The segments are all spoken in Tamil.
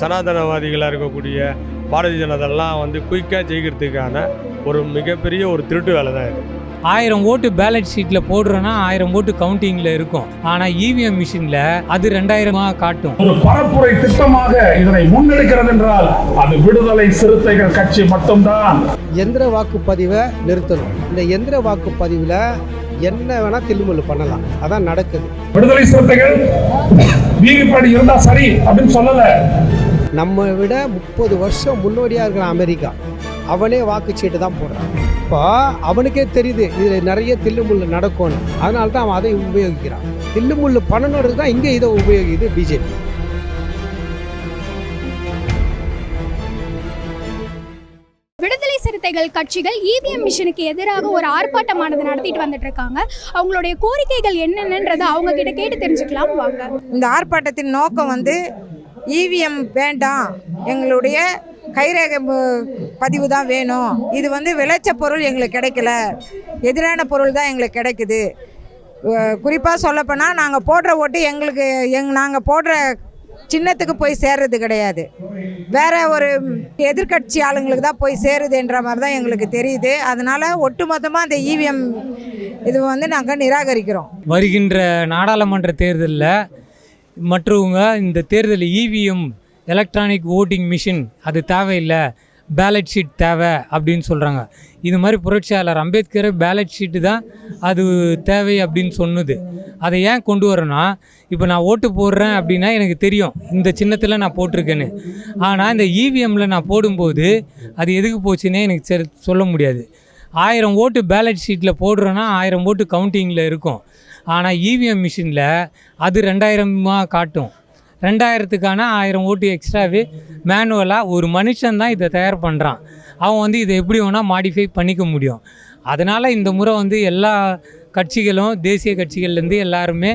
சனாதனவாதிகளாக இருக்கக்கூடிய பாரதிய ஜனதாலாம் வந்து குயிக்காக ஜெயிக்கிறதுக்கான ஒரு மிகப்பெரிய ஒரு திருட்டு வேலை தான் இது. ஆயிரம் ஓட்டு பேலட் ஷீட்டில் போடுறோன்னா ஆயிரம் ஓட்டு கவுண்டிங்கில் இருக்கும். ஆனால் இவிஎம் மிஷினில் அது ரெண்டாயிரமாக காட்டும். ஒரு பரப்புரை திட்டமாக இதனை முன்னெடுக்கிறது என்றால் அது விடுதலை சிறுத்தைகள் கட்சி மட்டும்தான். எந்திர வாக்குப்பதிவை நிறுத்தணும். இந்த எந்திர வாக்குப்பதிவில் என்ன வேணால் தில்லுமுள்ளு பண்ணலாம். அதான் நடக்குது. விடுதலை சிறுத்தைகள் வீதிப்படி இருந்தா சரி அப்படின்னு சொல்லல. நம்ம விட முப்பது வருஷம் முன்னோடியாக இருக்கிற அமெரிக்கா அவனே வாக்குச்சீட்டு தான் போடுறான். இப்போ அவனுக்கே தெரியுது இதில் நிறைய தில்லுமுள்ளு நடக்கும்னு. அதனால தான் அவன் அதை உபயோகிக்கிறான். தில்லுமுள்ளு பண்ணணுன்றது தான் இங்கே இதை உபயோகிக்குது பிஜேபி விடுதலை கட்சிகள் இவிஎம் மிஷினுக்கு எதிராக ஒரு ஆர்ப்பாட்டமானது நடத்திட்டு வந்துட்டு இருக்காங்க. அவங்களுடைய கோரிக்கைகள் என்னென்னன்றதை அவங்க கிட்ட கேட்டு தெரிஞ்சுக்கலாம் வாங்க. இந்த ஆர்ப்பாட்டத்தின் நோக்கம் வந்து இவிஎம் வேண்டாம். எங்களுடைய கைரேகை பதிவு தான் வேணும். இது வந்து விளைச்ச பொருள் எங்களுக்கு கிடைக்கல. எதிரான பொருள் தான் எங்களுக்கு கிடைக்குது. குறிப்பாக சொல்லப்போனால் நாங்கள் போடுற ஓட்டு எங்களுக்கு எங் நாங்கள் போடுற சின்னத்துக்கு போய் சேர்றது கிடையாது. வேற ஒரு எதிர்க்கட்சி ஆளுங்களுக்கு தான் போய் சேருதுன்ற மாதிரி தான் எங்களுக்கு தெரியுது. அதனால ஒட்டுமொத்தமாக அந்த இவிஎம் இது வந்து நாங்கள் நிராகரிக்கிறோம். வருகின்ற நாடாளுமன்ற தேர்தலில் மற்றவங்க இந்த தேர்தல் இவிஎம் எலக்ட்ரானிக் ஓட்டிங் மிஷின் அது தேவையில்லை. பேலட் ஷீட் தேவை அப்படின்னு சொல்கிறாங்க இது மாதிரி புரட்சியாளர் அம்பேத்கர் பேலட் ஷீட்டு தான் அது தேவை அப்படின்னு சொன்னது. அதை ஏன் கொண்டு வரேன்னா இப்போ நான் ஓட்டு போடுறேன் அப்படின்னா எனக்கு தெரியும். இந்த சின்னத்தில் நான் போட்டிருக்கேன்னு. ஆனால் இந்த இவிஎம்மில் நான் போடும்போது அது எதுக்கு போச்சுன்னே எனக்கு சரி சொல்ல முடியாது. ஆயிரம் ஓட்டு பேலட் ஷீட்டில் போடுறோன்னா ஆயிரம் ஓட்டு கவுண்டிங்கில் இருக்கும். ஆனால் இவிஎம் மிஷினில் அது ரெண்டாயிரமாக காட்டும். ரெண்டாயிரத்துக்கான ஆயிரம் ஓட்டு எக்ஸ்ட்ராவே மேனுவலாக ஒரு மனுஷன் தான் இதை தயார் பண்ணுறான் அவன் வந்து இதை எப்படி வேணால் மாடிஃபை பண்ணிக்க முடியும். அதனால் இந்த முறை வந்து எல்லா கட்சிகளும் தேசிய கட்சிகள்லேருந்து எல்லாருமே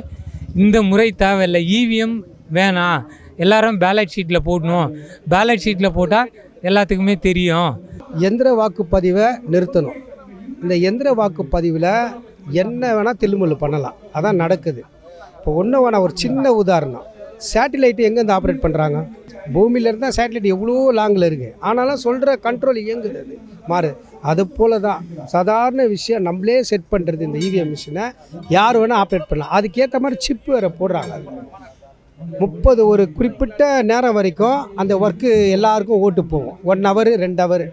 இந்த முறை தேவையில்லை. இவிஎம் வேணாம் எல்லாரும் பேலட் ஷீட்டில் போடணும். பேலட் ஷீட்டில் போட்டால் எல்லாத்துக்குமே தெரியும். எந்திர வாக்குப்பதிவை நிறுத்தணும். இந்த எந்திர வாக்குப்பதிவில் என்ன வேணால் தில்லுமுள்ளு பண்ணலாம். அதான் நடக்குது. இப்போ ஒன்று வேணால் ஒரு சின்ன உதாரணம். சேட்டிலைட் எங்கேருந்து ஆப்ரேட் பண்ணுறாங்க பூமியிலேருந்து தான் சேட்டிலைட் எவ்வளோ லாங்கில் இருக்குது ஆனாலும் சொல்கிற கண்ட்ரோல் இயங்குது அது. மாறு. அது போல தான் சாதாரண விஷயம் நம்மளே செட் பண்ணுறது இந்த இவிஎம் மிஷினை யார் வேணால் ஆப்ரேட் பண்ணலாம். அதுக்கேற்ற மாதிரி சிப் வேறு போடுறாங்க அது. முப்பது ஒரு குறிப்பிட்ட நேரம் வரைக்கும் அந்த ஒர்க்கு எல்லாருக்கும் ஓட்டு போகும். ஒன் ஹவர் ரெண்டு ஹவர்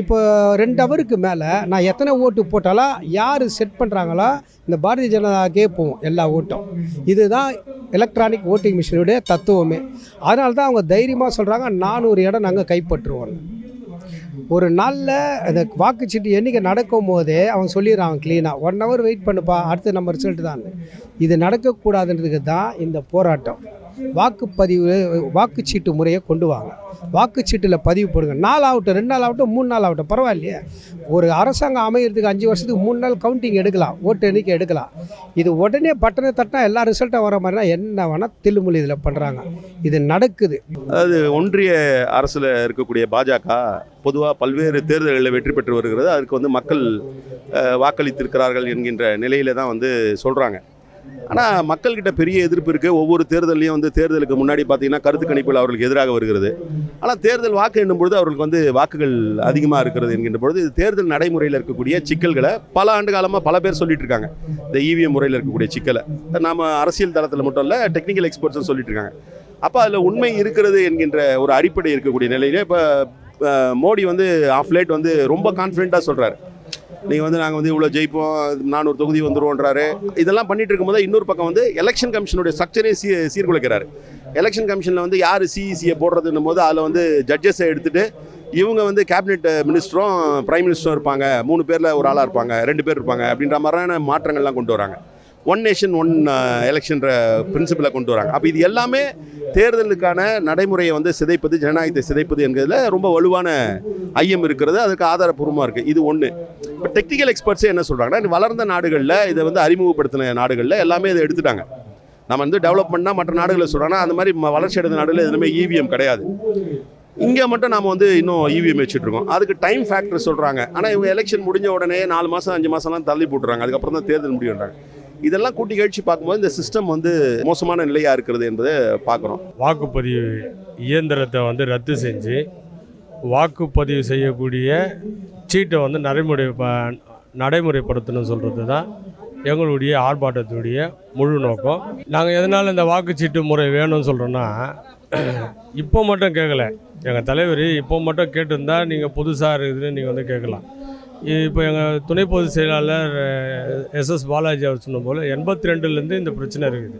இப்போ ரெண்டு ஹவருக்கு மேலே நான் எத்தனை ஓட்டு போட்டாலும் யார் செட் பண்ணுறாங்களோ இந்த பாரதிய ஜனதாக்கே போகும் எல்லா ஓட்டும். இதுதான் எலக்ட்ரானிக் ஓட்டிங் மிஷினுடைய தத்துவமே. அதனால தான் அவங்க தைரியமாக சொல்கிறாங்க நானூறு இடம் நாங்கள் கைப்பற்றுவோம். ஒரு நாளில் அந்த வாக்குச்சீட்டு எண்ணிக்கை நடக்கும் போதே அவன் சொல்லிடுறான் க்ளீனாக ஒன் ஹவர் வெயிட் பண்ணுப்பா அடுத்து நம்ம ரிசல்ட் தான். இது நடக்கக்கூடாதுன்றதுக்கு தான் இந்த போராட்டம். வாக்குப்பதிவு வாக்குச்சீட்டு முறையை கொண்டு வாங்க. வாக்குச்சீட்டில் பதிவு போடுங்க. நாள் ஆகட்டும் ரெண்டு நாள் ஆகட்டும் மூணு நாள் ஆகட்டும் பரவாயில்லையே. ஒரு அரசாங்கம் அமையிறதுக்கு அஞ்சு வருஷத்துக்கு மூணு நாள் கவுண்டிங் எடுக்கலாம். ஓட்டு எண்ணிக்கை எடுக்கலாம். இது உடனே பட்டனை தட்டினா எல்லா ரிசல்ட்டும் வர மாதிரினா என்ன வேணால் தில்லுமொழி இதில் பண்ணுறாங்க இது நடக்குது. அதாவது ஒன்றிய அரசில் இருக்கக்கூடிய பாஜக பொதுவாக பல்வேறு தேர்தல்களில் வெற்றி பெற்று வருகிறது. அதுக்கு வந்து மக்கள் வாக்களித்திருக்கிறார்கள் என்கின்ற நிலையில தான் வந்து சொல்கிறாங்க ஆனால் மக்கள்கிட்ட பெரிய எதிர்ப்பு இருக்குது ஒவ்வொரு தேர்தலையும் வந்து தேர்தலுக்கு முன்னாடி பார்த்தீங்கன்னா கருத்து கணிப்புகள் அவர்களுக்கு எதிராக வருகிறது. ஆனால் தேர்தல் வாக்கு எண்ணும் பொழுது அவர்களுக்கு வந்து வாக்குகள் அதிகமாக இருக்கிறது என்கின்ற பொழுது இது தேர்தல் நடைமுறையில் இருக்கக்கூடிய சிக்கல்களை பல ஆண்டு காலமாக பல பேர் சொல்லிட்டு இருக்காங்க. இந்த இவிஎம் முறையில் இருக்கக்கூடிய சிக்கலை. நாம அரசியல் தளத்தில் மட்டும் இல்லை டெக்னிக்கல் எக்ஸ்பர்ட்ஸும் சொல்லிட்டு இருக்காங்க. அப்போ அதில் உண்மை இருக்கிறது என்கின்ற ஒரு அடிப்படை இருக்கக்கூடிய நிலையிலே இப்போ மோடி வந்து ஆஃப் லேட் வந்து ரொம்ப கான்ஃபிடென்ட்டாக சொல்கிறாரு நீங்கள் வந்து நாங்கள் வந்து இவ்வளோ ஜெயிப்போம் நானூறு தொகுதி வந்துடுவோன்றாரு இதெல்லாம் பண்ணிட்டு இருக்கும்போது இன்னொரு பக்கம் வந்து எலெக்ஷன் கமிஷனுடைய ஸ்ட்ரக்சரே சீ சீர்குலைக்கிறாரு. எலெக்ஷன் கமிஷனில் வந்து யார் சிஇசியை போடுறதுன்னும் போது அதில் வந்து ஜட்ஜஸை எடுத்துகிட்டு இவங்க வந்து கேபினெட் மினிஸ்டரும் பிரைம் மினிஸ்டரும் இருப்பாங்க. மூணு பேரில் ஒரு ஆளாக இருப்பாங்க ரெண்டு பேர் இருப்பாங்க அப்படின்ற மாதிரியான மாற்றங்கள்லாம் கொண்டு வராங்க. ஒன் நேஷன் ஒன் எலெக்ஷன்ற பிரின்சிபலை கொண்டு வராங்க. அப்போ இது எல்லாமே தேர்தலுக்கான நடைமுறையை வந்து சிதைப்பது ஜனநாயகத்தை சிதைப்பது என்கிறதுல ரொம்ப வலுவான ஐயம் இருக்கிறது. அதுக்கு ஆதாரப்பூர்வமாக இருக்குது இது ஒன்று இப்போ டெக்னிக்கல் எக்ஸ்பர்ட்ஸே என்ன சொல்கிறாங்கன்னா வளர்ந்த நாடுகளில் இதை வந்து அறிமுகப்படுத்தின நாடுகளில் எல்லாமே இதை எடுத்துட்டாங்க. நம்ம வந்து டெவலப்மெண்ட்னா மற்ற நாடுகளை சொல்கிறாங்கன்னா அந்த மாதிரி வளர்ச்சி அடைந்த நாடுகளில் எதுவுமே இவிஎம் கிடையாது. இங்கே மட்டும் நாம் வந்து இன்னும் இவிஎம் வச்சுட்ருக்கோம் அதுக்கு டைம் ஃபேக்டர் சொல்கிறாங்க ஆனால் இவங்க எலெக்ஷன் முடிஞ்ச உடனே நாலு மாதம் அஞ்சு மாதம்லாம் தள்ளி போட்டுறாங்க. அதுக்கப்புறம் தான் தேர்தல் முடியுன்றாங்க இதெல்லாம் கூட்டி கழிச்சு பார்க்கும்போது இந்த சிஸ்டம் வந்து மோசமான நிலையாக இருக்கிறது என்பதை பார்க்குறோம். வாக்குப்பதிவு இயந்திரத்தை வந்து ரத்து செஞ்சு வாக்குப்பதிவு செய்யக்கூடிய சீட்டை வந்து நடைமுறை ப- நடைமுறைப்படுத்தணும் சொல்கிறது தான் எங்களுடைய ஆர்ப்பாட்டத்துடைய முழு நோக்கம். நாங்கள் எதனால் இந்த வாக்குச்சீட்டு முறை வேணும்னு சொல்கிறோன்னா இப்போ மட்டும் கேட்கல எங்கள் தலைவர் இப்போ மட்டும் கேட்டிருந்தா நீங்கள் புதுசாக இருக்குதுன்னு நீங்கள் வந்து கேட்கலாம். இப்போ எங்கள் துணை பொதுச் செயலாளர் எஸ்எஸ் பாலாஜி அவர் சொன்ன போல் எண்பத்தி ரெண்டுலேருந்து இந்த பிரச்சனை இருக்குது.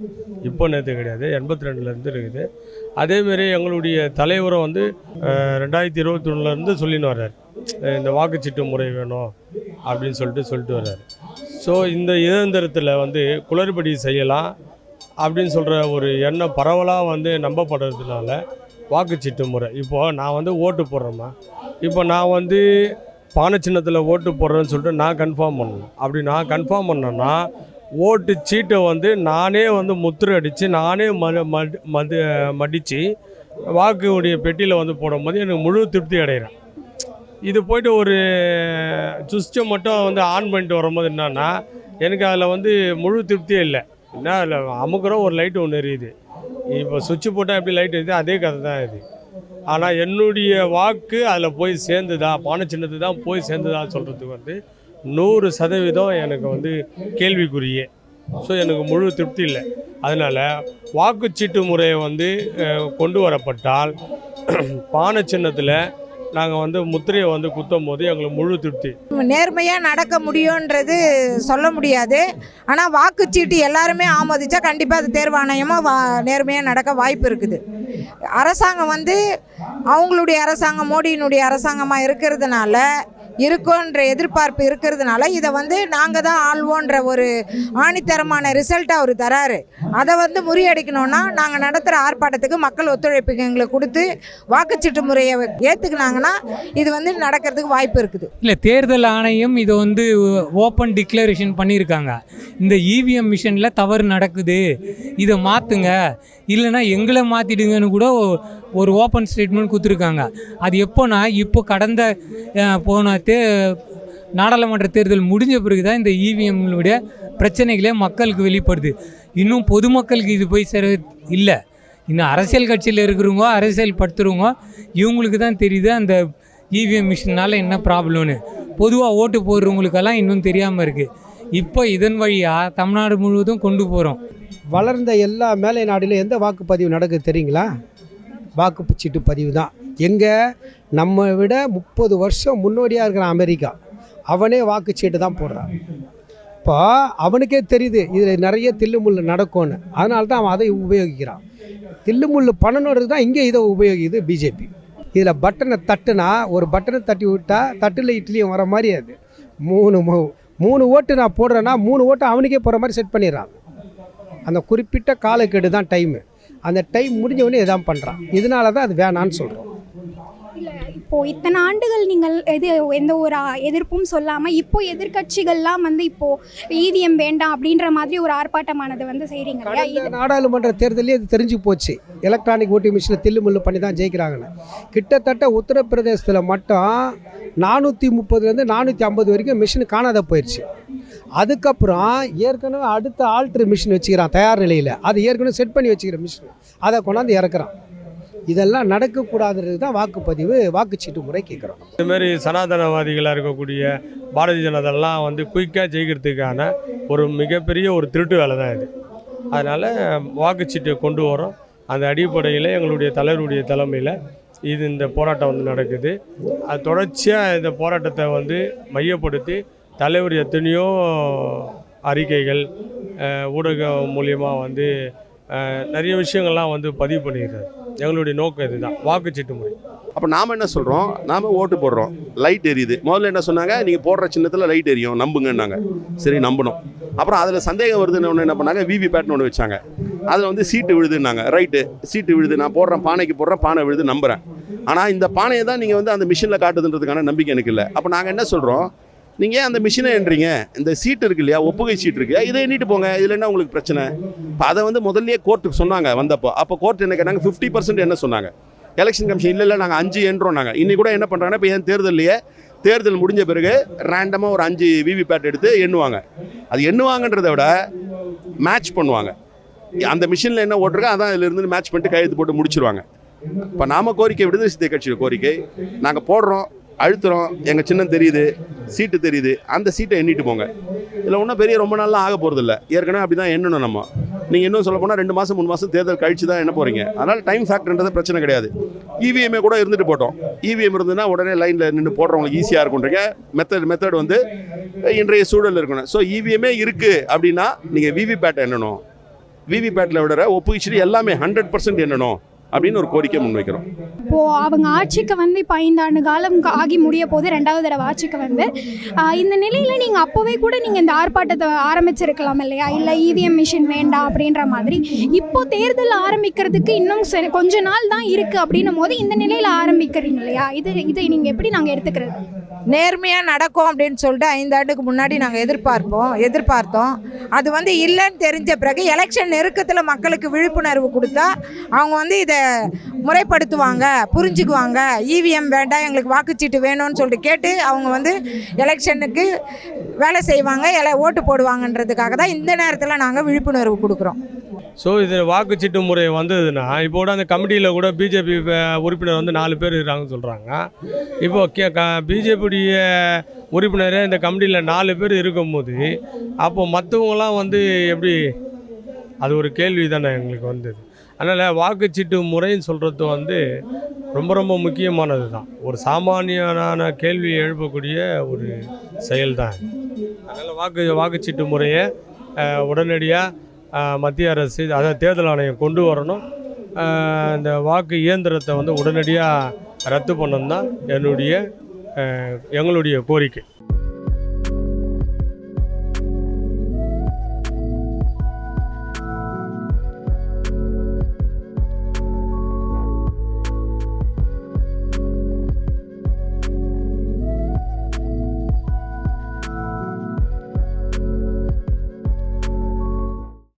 இப்போ நேற்று கிடையாது எண்பத்தி ரெண்டுலேருந்து இருக்குது அதேமாரி எங்களுடைய தலைவரை வந்து ரெண்டாயிரத்தி இருபத்தி ஒன்றுலேருந்து சொல்லின்னு வர்றார். இந்த வாக்குச்சீட்டு முறை வேணும் அப்படின்னு சொல்லிட்டு சொல்லிட்டு வர்றாரு. ஸோ இந்த இயந்திரத்தில் வந்து குளறுபடி செய்யலாம் அப்படின்னு சொல்கிற ஒரு எண்ணம் பரவலாக வந்து நம்பப்படுறதுனால வாக்குச்சீட்டு முறை. இப்போது நான் வந்து ஓட்டு போடுறேம்மா. இப்போ நான் வந்து பானை சின்னத்தில் ஓட்டு போடுறேன்னு சொல்லிட்டு நான் கன்ஃபார்ம் பண்ணணும். அப்படி நான் கன்ஃபார்ம் பண்ணேன்னா ஓட்டு சீட்டை வந்து நானே வந்து முத்திரை அடித்து நானே மது மடு மது மடித்து வாக்குடைய பெட்டியில் வந்து போடும்போது எனக்கு முழு திருப்தி அடைகிறேன். இது போயிட்டு ஒரு சுவிட்சை மட்டும் வந்து ஆன் பண்ணிட்டு வரும்போது என்னென்னா எனக்கு அதில் வந்து முழு திருப்தியே இல்லை. என்ன அதில் அமுக்கிற ஒரு லைட்டு ஒன்று எரியுது. இப்போ சுவிட்ச் போட்டால் எப்படி லைட் எரியுது அதே கதை தான் இது. ஆனால் என்னுடைய வாக்கு அதில் போய் சேர்ந்துதா பானை சின்னத்து தான் போய் சேர்ந்துதா சொல்கிறதுக்கு வந்து நூறு சதவீதம் எனக்கு வந்து கேள்விக்குரியே ஸோ எனக்கு முழு திருப்தி இல்லை. அதனால் வாக்குச்சீட்டு முறையை வந்து கொண்டு வரப்பட்டால் பானை சின்னத்தில் நாங்கள் வந்து முத்திரையை வந்து குத்தும் போது எங்களுக்கு முழு திருப்தி. நேர்மையாக நடக்க முடியுன்றது சொல்ல முடியாது. ஆனால் வாக்குச்சீட்டு எல்லாருமே ஆமோதிச்சா கண்டிப்பாக அது தேர்வாணையமாக வா நேர்மையாக நடக்க வாய்ப்பு இருக்குது. அரசாங்கம் வந்து அவங்களுடைய அரசாங்கம் மோடியினுடைய அரசாங்கமாக இருக்கிறதுனால இருக்கும்ன்ற எதிர்பார்ப்பு இருக்கிறதுனால இதை வந்து நாங்கள் தான் ஆள்வோன்ற ஒரு ஆணித்தரமான ரிசல்ட்டை அவர் தராரு. அதை வந்து முறியடிக்கணும்னா நாங்கள் நடத்துகிற ஆர்ப்பாட்டத்துக்கு மக்கள் ஒத்துழைப்பு எங்களுக்கு கொடுத்து வாக்குச்சீட்டு முறையை ஏற்றுக்கினாங்கன்னா இது வந்து நடக்கிறதுக்கு வாய்ப்பு இருக்குது. இல்லை தேர்தல் ஆணையம் இதை வந்து ஓப்பன் டிக்ளரேஷன் பண்ணியிருக்காங்க. இந்த இவிஎம் மிஷினில் தவறு நடக்குது. இதை மாற்றுங்க இல்லைன்னா எங்களை மாற்றிடுங்கன்னு கூட ஒரு ஓப்பன் ஸ்டேட்மெண்ட் கொடுத்துருக்காங்க. அது எப்போனா இப்போ கடந்த போன தே நாடாளுமன்ற தேர்தல் முடிஞ்ச பிறகு தான் இந்த இவிஎம்னுடைய பிரச்சனைகளே மக்களுக்கு வெளிப்படுது. இன்னும் பொதுமக்களுக்கு இது போய் சேர இல்லை. இன்னும் அரசியல் கட்சியில் இருக்கிறவங்க அரசியல் படுத்துறவங்க இவங்களுக்கு தான் தெரியுது அந்த இவிஎம் மிஷினால் என்ன ப்ராப்ளம்னு பொதுவாக ஓட்டு போடுறவங்களுக்கெல்லாம் இன்னும் தெரியாமல் இருக்குது இப்போ இதன் வழியாக தமிழ்நாடு முழுவதும் கொண்டு போகிறோம் வளர்ந்த எல்லா மேலை நாடுலையும் எந்த வாக்குப்பதிவு நடக்குது தெரியுங்களா? வாக்குச்சீட்டு பதிவு தான் எங்கே? நம்ம விட முப்பது வருஷம் முன்னோடியாக இருக்கிற அமெரிக்கா. அவனே வாக்குச்சீட்டு தான் போடுறான். இப்போ அவனுக்கே தெரியுது இதில் நிறைய தில்லுமுள்ளு நடக்கும்னு. அதனால தான் அவன் அதை உபயோகிக்கிறான். தில்லுமுள்ளு பண்ணணுன்றது தான் இங்கே இதை உபயோகிக்குது பிஜேபி. இதில் பட்டனை தட்டுனா ஒரு பட்டனை தட்டி விட்டால் தட்டில் இட்லியும் வர மாதிரி அது. மூணு மூணு ஓட்டு நான் போடுறேன்னா மூணு ஓட்டு அவனுக்கே போகிற மாதிரி செட் பண்ணிடுறான். அந்த குறிப்பிட்ட காலக்கெடு தான் டைமு அந்த டைம் முடிஞ்சவொடனே இதான் பண்ணுறான் இதனால தான் அது வேணான்னு சொல்கிறோம் இப்போது இப்போ இத்தனை ஆண்டுகள் நீங்கள் எது எந்த ஒரு எதிர்ப்பும் சொல்லாமல் இப்போ எதிர்க்கட்சிகள்லாம் வந்து இப்போ ஈவிஎம் வேண்டாம் அப்படின்ற மாதிரி ஒரு ஆர்ப்பாட்டமானது வந்து செய்கிறீங்க நாடாளுமன்ற தேர்தலே அது தெரிஞ்சு போச்சு. எலக்ட்ரானிக் ஓட்டிங் தில்லு தில்லுமுள்ளு பண்ணி தான் ஜெயிக்கிறாங்கன்னு. கிட்டத்தட்ட உத்தரப்பிரதேசத்தில் மட்டும் நானூற்றி முப்பதுலேருந்து நானூற்றி ஐம்பது வரைக்கும் மிஷின் காணாத போயிடுச்சு அதுக்கப்புறம் ஏற்கனவே அடுத்த ஆல்ட்ரு மிஷின் வச்சுக்கிறான் தயார் நிலையில். அது ஏற்கனவே செட் பண்ணி வச்சுக்கிற மிஷின். அதை கொண்டாந்து இறக்குறான். இதெல்லாம் நடக்கக்கூடாதுன்றது தான் வாக்குப்பதிவு வாக்குச்சீட்டு முறை கேட்குறோம். இதுமாரி சனாதனவாதிகளாக இருக்கக்கூடிய பாரதிய ஜனதாலாம் வந்து குயிக்காக ஜெயிக்கிறதுக்கான ஒரு மிகப்பெரிய ஒரு திருட்டு வேலை தான் இது. அதனால் வாக்குச்சீட்டை கொண்டு வரோம். அந்த அடிப்படையில் எங்களுடைய தலைவருடைய தலைமையில் இது இந்த போராட்டம் வந்து நடக்குது. அது தொடர்ச்சியாக இந்த போராட்டத்தை வந்து மையப்படுத்தி தலைவர் எத்தனையோ அறிக்கைகள் ஊடகம் மூலியமாக வந்து நிறைய விஷயங்கள்லாம் வந்து பதிவு பண்ணிடுறாரு. எங்களுடைய நோக்கம் இதுதான். வாக்குச்சீட்டு முறை அப்போ நாம் என்ன சொல்கிறோம் நாம் ஓட்டு போடுறோம். லைட் எரியுது. முதல்ல என்ன சொன்னாங்க? நீங்கள் போடுற சின்னத்தில் லைட் எரியும். நம்புங்கன்னாங்க. சரி நம்பணும். அப்புறம் அதில் சந்தேகம் வருதுன்னு ஒன்று என்ன பண்ணாங்க? விவி பேட்னு ஒன்று வச்சாங்க. அதில் வந்து சீட்டு விழுதுன்னாங்க. ரைட்டு சீட்டு விழுது. நான் போடுறேன் பானைக்கு போடுறேன் பானை விழுது நம்புகிறேன் ஆனால் இந்த பானையை தான் நீங்கள் வந்து அந்த மிஷினில் காட்டுதுன்றதுக்கான நம்பிக்கை எனக்கு இல்லை. அப்போ நாங்கள் என்ன சொல்கிறோம் நீங்கள் ஏன் அந்த மிஷினை என்றீங்க இந்த சீட் இருக்கு இல்லையா? ஒப்புகை சீட் இருக்கு. இதை எண்ணிட்டு போங்க. இதில் என்ன உங்களுக்கு பிரச்சனை? இப்போ அதை வந்து முதல்லயே கோர்ட்டுக்கு சொன்னாங்க வந்தப்போ. அப்போ கோர்ட் என்ன கேட்டாங்க? ஃபிஃப்டி பர்சன்ட் என்ன சொன்னாங்க? எலெக்ஷன் கமிஷன் இல்லை இல்லை நாங்கள் அஞ்சு என்றோம் நாங்கள் இன்றைக்கூட கூட என்ன பண்ணுறாங்கன்னா இப்போ ஏன் தேர்தல்லையே? தேர்தல் முடிஞ்ச பிறகு ரேண்டமாக ஒரு அஞ்சு விவிபேட் எடுத்து எண்ணுவாங்க. அது எண்ணுவாங்கன்றதை விட மேட்ச் பண்ணுவாங்க. அந்த மிஷினில் என்ன ஓட்டுருக்கோ அதான் இதுல இருந்து மேட்ச் பண்ணிட்டு கையெழுத்து போட்டு முடிச்சிருவாங்க. இப்போ நாம கோரிக்கை விடுதலை சித்திய கட்சியோட கோரிக்கை. நாங்கள் போடுறோம். அழுத்துறோம் எங்கள் சின்னம் தெரியுது சீட்டு தெரியுது அந்த சீட்டை எண்ணிட்டு போங்க. இதில் ஒன்றும் பெரிய ரொம்ப நாள்லாம் ஆக போகிறதில்ல ஏற்கனவே அப்படி தான் எண்ணணும் நம்ம. நீங்கள் இன்னும் சொல்ல போனால் ரெண்டு மாதம் மூணு மாதம் தேர்தல் கழிச்சு தான் என்ன போகிறீங்க அதனால் டைம் ஃபேக்டர்ன்றது பிரச்சனை கிடையாது. இவிஎம்ஏ கூட இருந்துட்டு போட்டோம். இவிஎம் இருந்ததுன்னா உடனே லைனில் நின்று போடுறவங்களுக்கு ஈஸியாக இருக்குன்றீங்க மெத்தட் மெத்தட் வந்து இன்றைய சூழல் இருக்கணும். ஸோ இவிஎம்ஏ இருக்குது அப்படின்னா நீங்கள் விவிபேட்டை எண்ணணும். விவிபேட்டில் விடுற ஒப்புகிச்சிட்டு எல்லாமே ஹண்ட்ரட் பர்சன்ட் எண்ணணும். அப்படின்னு ஒரு கோரிக்கை முன்வைக்கிறோம். இப்போ அவங்க ஆட்சிக்கு வந்து இப்போ ஐந்தாண்டு காலம் ஆகி முடிய போது ரெண்டாவது தடவை ஆட்சிக்கு வந்து இந்த நிலையில் நீங்கள் அப்போவே கூட நீங்கள் இந்த ஆர்ப்பாட்டத்தை ஆரம்பிச்சிருக்கலாம் இல்லையா? இல்லை இவிஎம் மிஷின் வேண்டாம் அப்படின்ற மாதிரி. இப்போ தேர்தல் ஆரம்பிக்கிறதுக்கு இன்னும் சரி கொஞ்ச நாள் தான் இருக்குது அப்படின்னும் போது இந்த நிலையில் ஆரம்பிக்கிறீங்க இல்லையா? இது இதை நீங்கள் எப்படி நாங்கள் எடுத்துக்கிறது? நேர்மையாக நடக்கும் அப்படின்னு சொல்லிட்டு ஐந்தாண்டுக்கு முன்னாடி நாங்கள் எதிர்பார்ப்போம் எதிர்பார்த்தோம். அது வந்து இல்லைன்னு தெரிஞ்ச பிறகு எலெக்ஷன் நெருக்கத்தில் மக்களுக்கு விழிப்புணர்வு கொடுத்தா அவங்க வந்து இதை முறைப்படுத்துவாங்க புரிஞ்சுக்குவாங்க. இவிஎம் வேண்டாம் எங்களுக்கு வாக்குச்சீட்டு வேணும்னு சொல்லிட்டு கேட்டு அவங்க வந்து எலெக்ஷனுக்கு வேலை செய்வாங்க எல ஓட்டு போடுவாங்கன்றதுக்காக தான் இந்த நேரத்தில் நாங்கள் விழிப்புணர்வு கொடுக்குறோம். ஸோ இது வாக்குச்சீட்டு முறை வந்ததுன்னா இப்போ கூட அந்த கமிட்டியில் கூட பிஜேபி உறுப்பினர் வந்து நாலு பேர் இருக்காங்கன்னு சொல்கிறாங்க இப்போ கே க பிஜேபியுடைய உறுப்பினரே இந்த கமிட்டியில் நாலு பேர் இருக்கும்போது அப்போது மற்றவங்களாம் வந்து எப்படி அது ஒரு கேள்வி தானே எங்களுக்கு வந்தது. அதனால் வாக்குச்சீட்டு முறைன்னு சொல்கிறது வந்து ரொம்ப ரொம்ப முக்கியமானது தான். ஒரு சாமானியனான கேள்வி எழுப்பக்கூடிய ஒரு செயல் தான் அதனால் வாக்கு வாக்குச்சீட்டு முறையை உடனடியாக மத்திய அரசு அதை தேர்தல் ஆணையம் கொண்டு வரணும். இந்த வாக்கு இயந்திரத்தை வந்து உடனடியாக ரத்து பண்ணணும் தான் என்னுடைய எங்களுடைய கோரிக்கை.